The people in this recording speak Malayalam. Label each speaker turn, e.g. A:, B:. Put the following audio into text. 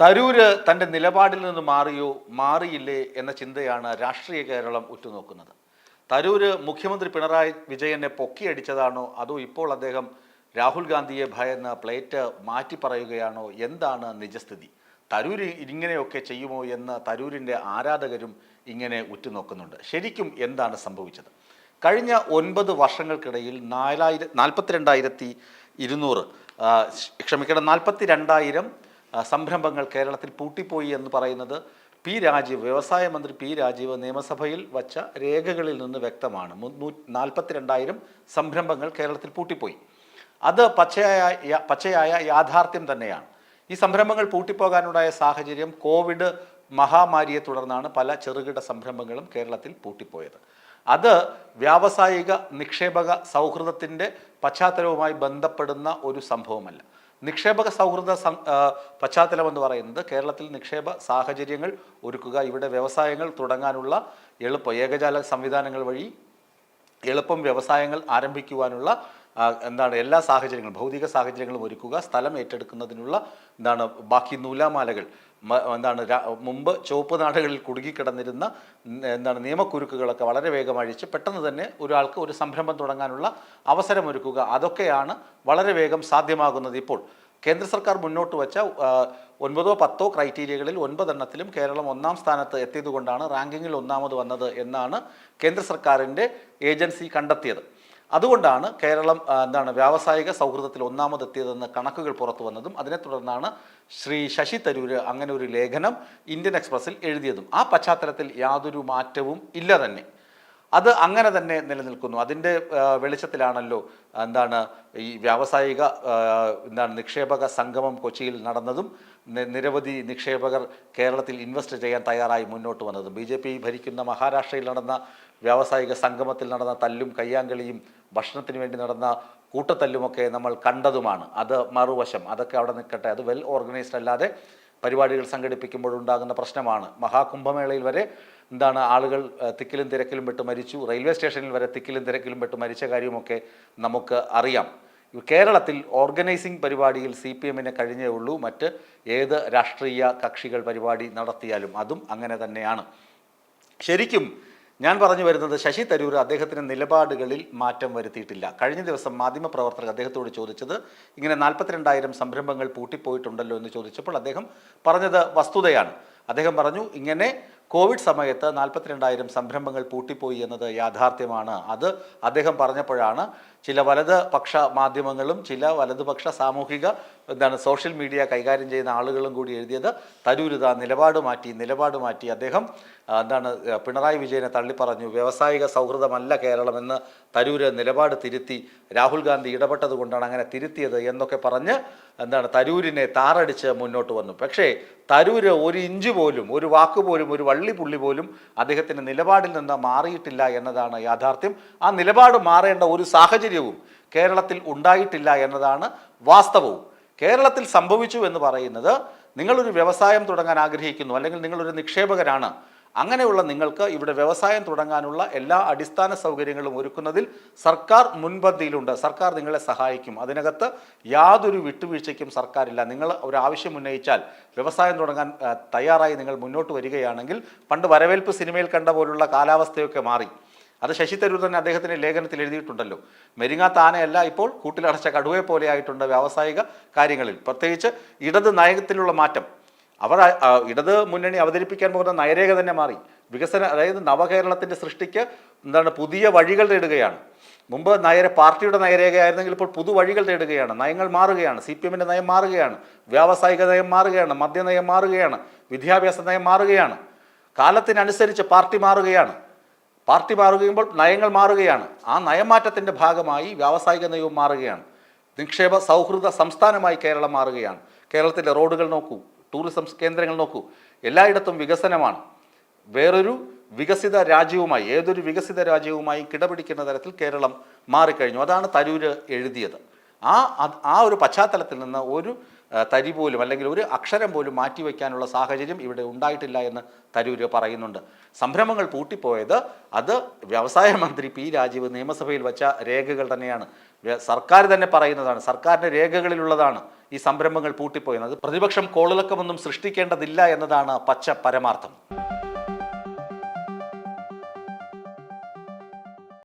A: തരൂര് തന്റെ നിലപാടിൽ നിന്ന് മാറിയോ മാറിയില്ലേ എന്ന ചിന്തയാണ് രാഷ്ട്രീയ കേരളം ഉറ്റുനോക്കുന്നത്. തരൂര് മുഖ്യമന്ത്രി പിണറായി വിജയനെ പൊക്കിയടിച്ചതാണോ അതോ ഇപ്പോൾ അദ്ദേഹം രാഹുൽ ഗാന്ധിയെ ഭയന്ന് പ്ലേറ്റ് മാറ്റി പറയുകയാണോ എന്താണ് നിജസ്ഥിതി? തരൂര് ഇങ്ങനെയൊക്കെ ചെയ്യുമോ എന്ന് തരൂരിന്റെ ആരാധകരും ഇങ്ങനെ ഉറ്റുനോക്കുന്നുണ്ട്. ശരിക്കും എന്താണ് സംഭവിച്ചത്? കഴിഞ്ഞ ഒൻപത് വർഷങ്ങൾക്കിടയിൽ നാലായിരം നാൽപ്പത്തിരണ്ടായിരത്തി ഇരുന്നൂറ് ക്ഷമിക്കണം നാൽപ്പത്തി രണ്ടായിരം സംരംഭങ്ങൾ കേരളത്തിൽ പൂട്ടിപ്പോയി എന്ന് പറയുന്നത് പി രാജീവ് വ്യവസായ മന്ത്രി പി രാജീവ് നിയമസഭയിൽ വച്ച രേഖകളിൽ നിന്ന് വ്യക്തമാണ്. നാൽപ്പത്തിരണ്ടായിരം സംരംഭങ്ങൾ കേരളത്തിൽ പൂട്ടിപ്പോയി. അത് പച്ചയായ പച്ചയായ യാഥാർത്ഥ്യം തന്നെയാണ്. ഈ സംരംഭങ്ങൾ പൂട്ടിപ്പോകാനുണ്ടായ സാഹചര്യം കോവിഡ് മഹാമാരിയെ തുടർന്നാണ് പല ചെറുകിട സംരംഭങ്ങളും കേരളത്തിൽ പൂട്ടിപ്പോയത്. അത് വ്യാവസായിക നിക്ഷേപക സൗഹൃദത്തിന്റെ പശ്ചാത്തലവുമായി ബന്ധപ്പെടുന്ന ഒരു സംഭവമല്ല. നിക്ഷേപക സൗഹൃദ പശ്ചാത്തലം എന്ന് പറയുന്നത് കേരളത്തിൽ നിക്ഷേപ സാഹചര്യങ്ങൾ ഒരുക്കുക ഇവിടെ വ്യവസായങ്ങൾ തുടങ്ങാനുള്ള എളുപ്പ ഏകജാല സംവിധാനങ്ങൾ വഴി എളുപ്പം വ്യവസായങ്ങൾ ആരംഭിക്കുവാനുള്ള എന്താണ് എല്ലാ സാഹചര്യങ്ങളും ഭൗതിക സാഹചര്യങ്ങളും ഒരുക്കുക സ്ഥലം ഏറ്റെടുക്കുന്നതിനുള്ള എന്താണ് ബാക്കി നൂലാമാലകൾ. എന്താണ് മുമ്പ് ചുവപ്പ് നാടുകളിൽ കുടുങ്ങിക്കിടന്നിരുന്ന എന്താണ് നിയമക്കുരുക്കുകളൊക്കെ വളരെ വേഗം അഴിച്ച് പെട്ടെന്ന് തന്നെ ഒരാൾക്ക് ഒരു സംരംഭം തുടങ്ങാനുള്ള അവസരമൊരുക്കുക അതൊക്കെയാണ് വളരെ വേഗം സാധ്യമാകുന്നത് ഇപ്പോൾ. കേന്ദ്ര സർക്കാർ മുന്നോട്ട് വെച്ച ഒൻപതോ പത്തോ ക്രൈറ്റീരിയകളിൽ ഒൻപതെണ്ണത്തിലും കേരളം ഒന്നാം സ്ഥാനത്ത് എത്തിയതുകൊണ്ടാണ് റാങ്കിങ്ങിൽ ഒന്നാമത് വന്നത് എന്നാണ് കേന്ദ്ര സർക്കാരിന്റെ ഏജൻസി കണ്ടെത്തിയത്. അതുകൊണ്ടാണ് കേരളം എന്താണ് വ്യാവസായിക സൗഹൃദത്തിൽ ഒന്നാമതെത്തിയതെന്ന് കണക്കുകൾ പുറത്തു വന്നതും അതിനെ തുടർന്നാണ് ശ്രീ ശശി തരൂര് അങ്ങനെ ഒരു ലേഖനം ഇന്ത്യൻ എക്സ്പ്രസിൽ എഴുതിയതും. ആ പശ്ചാത്തലത്തിൽ യാതൊരു മാറ്റവും ഇല്ല തന്നെ. അത് അങ്ങനെ തന്നെ നിലനിൽക്കുന്നു. അതിന്റെ വെളിച്ചത്തിലാണല്ലോ എന്താണ് ഈ വ്യാവസായിക എന്താണ് നിക്ഷേപക സംഗമം കൊച്ചിയിൽ നടന്നതും നിരവധി നിക്ഷേപകർ കേരളത്തിൽ ഇൻവെസ്റ്റ് ചെയ്യാൻ തയ്യാറായി മുന്നോട്ട് വന്നതും. ബി ജെ പി ഭരിക്കുന്ന മഹാരാഷ്ട്രയിൽ നടന്ന വ്യാവസായിക സംഗമത്തിൽ നടന്ന തല്ലും കയ്യാങ്കളിയും ഭക്ഷണത്തിന് വേണ്ടി നടന്ന കൂട്ടത്തല്ലുമൊക്കെ നമ്മൾ കണ്ടതുമാണ്. അത് മറുവശം. അതൊക്കെ അവിടെ നിൽക്കട്ടെ. അത് വെൽ ഓർഗനൈസ്ഡ് അല്ലാതെ പരിപാടികൾ സംഘടിപ്പിക്കുമ്പോഴുണ്ടാകുന്ന പ്രശ്നമാണ്. മഹാകുംഭമേളയിൽ വരെ എന്താണ് ആളുകൾ തിക്കിലും തിരക്കിലും പെട്ട് മരിച്ചു. റെയിൽവേ സ്റ്റേഷനിൽ വരെ തിക്കിലും തിരക്കിലും പെട്ട് മരിച്ച കാര്യമൊക്കെ നമുക്ക് അറിയാം. കേരളത്തിൽ ഓർഗനൈസിംഗ് പരിപാടിയിൽ സി പി എമ്മിനെ കഴിഞ്ഞേ ഉള്ളൂ. മറ്റ് ഏത് രാഷ്ട്രീയ കക്ഷികൾ പരിപാടി നടത്തിയാലും അതും അങ്ങനെ തന്നെയാണ്. ശരിക്കും ഞാൻ പറഞ്ഞു വരുന്നത് ശശി തരൂർ അദ്ദേഹത്തിന്റെ നിലപാടുകളിൽ മാറ്റം വരുത്തിയിട്ടില്ല. കഴിഞ്ഞ ദിവസം മാധ്യമപ്രവർത്തകർ അദ്ദേഹത്തോട് ചോദിച്ചത് ഇങ്ങനെ നാൽപ്പത്തിരണ്ടായിരം സംരംഭങ്ങൾ പൂട്ടിപ്പോയിട്ടുണ്ടല്ലോ എന്ന് ചോദിച്ചപ്പോൾ അദ്ദേഹം പറഞ്ഞത് വസ്തുതയാണ്. അദ്ദേഹം പറഞ്ഞു ഇങ്ങനെ കോവിഡ് സമയത്ത് നാൽപ്പത്തിരണ്ടായിരം സംരംഭങ്ങൾ പൂട്ടിപ്പോയി എന്നത് യാഥാർത്ഥ്യമാണ്. അത് അദ്ദേഹം പറഞ്ഞപ്പോഴാണ് ചില വലത് പക്ഷ മാധ്യമങ്ങളും ചില വലതുപക്ഷ സാമൂഹിക എന്താണ് സോഷ്യൽ മീഡിയ കൈകാര്യം ചെയ്യുന്ന ആളുകളും കൂടി എഴുതിയത് തരൂരിത നിലപാട് മാറ്റി നിലപാട് മാറ്റി. അദ്ദേഹം എന്താണ് പിണറായി വിജയനെ തള്ളിപ്പറഞ്ഞു വ്യവസായിക സൗഹൃദമല്ല കേരളമെന്ന് തരൂര് നിലപാട് തിരുത്തി രാഹുൽ ഗാന്ധി ഇടപെട്ടത് കൊണ്ടാണ് അങ്ങനെ തിരുത്തിയത് എന്നൊക്കെ പറഞ്ഞ് എന്താണ് തരൂരിനെ താറടിച്ച് മുന്നോട്ട് വന്നു. പക്ഷേ തരൂര് ഒരു ഇഞ്ച് പോലും ഒരു വാക്ക് പോലും ഒരു വള്ളി പുള്ളി പോലും അദ്ദേഹത്തിന്റെ നിലപാടിൽ നിന്ന് മാറിയിട്ടില്ല എന്നതാണ് യാഥാർത്ഥ്യം. ആ നിലപാട് മാറേണ്ട ഒരു സാഹചര്യവും കേരളത്തിൽ ഉണ്ടായിട്ടില്ല എന്നതാണ് വാസ്തവവും. കേരളത്തിൽ സംഭവിച്ചു എന്ന് പറയുന്നത് നിങ്ങളൊരു വ്യവസായം തുടങ്ങാൻ ആഗ്രഹിക്കുന്നു അല്ലെങ്കിൽ നിങ്ങളൊരു നിക്ഷേപകരാണ്. അങ്ങനെയുള്ള നിങ്ങൾക്ക് ഇവിടെ വ്യവസായം തുടങ്ങാനുള്ള എല്ലാ അടിസ്ഥാന സൗകര്യങ്ങളും ഒരുക്കുന്നതിൽ സർക്കാർ മുൻപന്തിയിലുണ്ട്. സർക്കാർ നിങ്ങളെ സഹായിക്കും. അതിനകത്ത് യാതൊരു വിട്ടുവീഴ്ചയ്ക്കും സർക്കാരില്ല. നിങ്ങൾ ഒരു ആവശ്യം ഉന്നയിച്ചാൽ വ്യവസായം തുടങ്ങാൻ തയ്യാറായി നിങ്ങൾ മുന്നോട്ട് വരികയാണെങ്കിൽ പണ്ട് വരവേൽപ്പ് സിനിമയിൽ കണ്ട പോലുള്ള കാലാവസ്ഥയൊക്കെ മാറി. അത് ശശി തരൂർ തന്നെ അദ്ദേഹത്തിന്റെ ലേഖനത്തിൽ എഴുതിയിട്ടുണ്ടല്ലോ. മെരിങ്ങാത്ത ആനയല്ല ഇപ്പോൾ കൂട്ടിലടച്ച കടുവയെ പോലെ ആയിട്ടുണ്ട് വ്യാവസായിക കാര്യങ്ങളിൽ. പ്രത്യേകിച്ച് ഇടത് നയത്തിലുള്ള മാറ്റം. അവർ ഇടത് മുന്നണി അവതരിപ്പിക്കാൻ പോകുന്ന നയരേഖ തന്നെ മാറി. വികസന അതായത് നവകേരളത്തിന്റെ സൃഷ്ടിക്ക് എന്താണ് പുതിയ വഴികൾ തേടുകയാണ്. മുമ്പ് നയര പാർട്ടിയുടെ നയരേഖയായിരുന്നെങ്കിൽ ഇപ്പോൾ പുതുവഴികൾ തേടുകയാണ്. നയങ്ങൾ മാറുകയാണ്. സി പി എമ്മിന്റെ നയം മാറുകയാണ്. വ്യാവസായിക നയം മാറുകയാണ്. മദ്യനയം മാറുകയാണ്. വിദ്യാഭ്യാസ നയം മാറുകയാണ്. കാലത്തിനനുസരിച്ച് പാർട്ടി മാറുകയാണ്. പാർട്ടി മാറുകയുമ്പോൾ നയങ്ങൾ മാറുകയാണ്. ആ നയമാറ്റത്തിന്റെ ഭാഗമായി വ്യാവസായിക നയവും മാറുകയാണ്. നിക്ഷേപ സൗഹൃദ സംസ്ഥാനമായി കേരളം മാറുകയാണ്. കേരളത്തിലെ റോഡുകൾ നോക്കൂ ടൂറിസം കേന്ദ്രങ്ങൾ നോക്കൂ എല്ലായിടത്തും വികസനമാണ്. വേറൊരു വികസിത രാജ്യവുമായി ഏതൊരു വികസിത രാജ്യവുമായി കിടപിടിക്കുന്ന തരത്തിൽ കേരളം മാറിക്കഴിഞ്ഞു. അതാണ് തരൂര് എഴുതിയത്. ആ ആ ഒരു പശ്ചാത്തലത്തിൽ നിന്ന് ഒരു തരി പോലും അല്ലെങ്കിൽ ഒരു അക്ഷരം പോലും മാറ്റിവെക്കാനുള്ള സാഹചര്യം ഇവിടെ ഉണ്ടായിട്ടില്ല എന്ന് തരൂര് പറയുന്നുണ്ട്. സംരംഭങ്ങൾ പൂട്ടിപ്പോയത് അത് വ്യവസായ മന്ത്രി പി രാജീവ് നിയമസഭയിൽ വച്ച രേഖകൾ തന്നെയാണ്. സർക്കാർ തന്നെ പറയുന്നതാണ് സർക്കാരിന്റെ രേഖകളിലുള്ളതാണ് ഈ സംരംഭങ്ങൾ പൂട്ടിപ്പോയത്. പ്രതിപക്ഷം കോളിളക്കമൊന്നും സൃഷ്ടിക്കേണ്ടതില്ല എന്നതാണ് പച്ച പരമാർത്ഥം.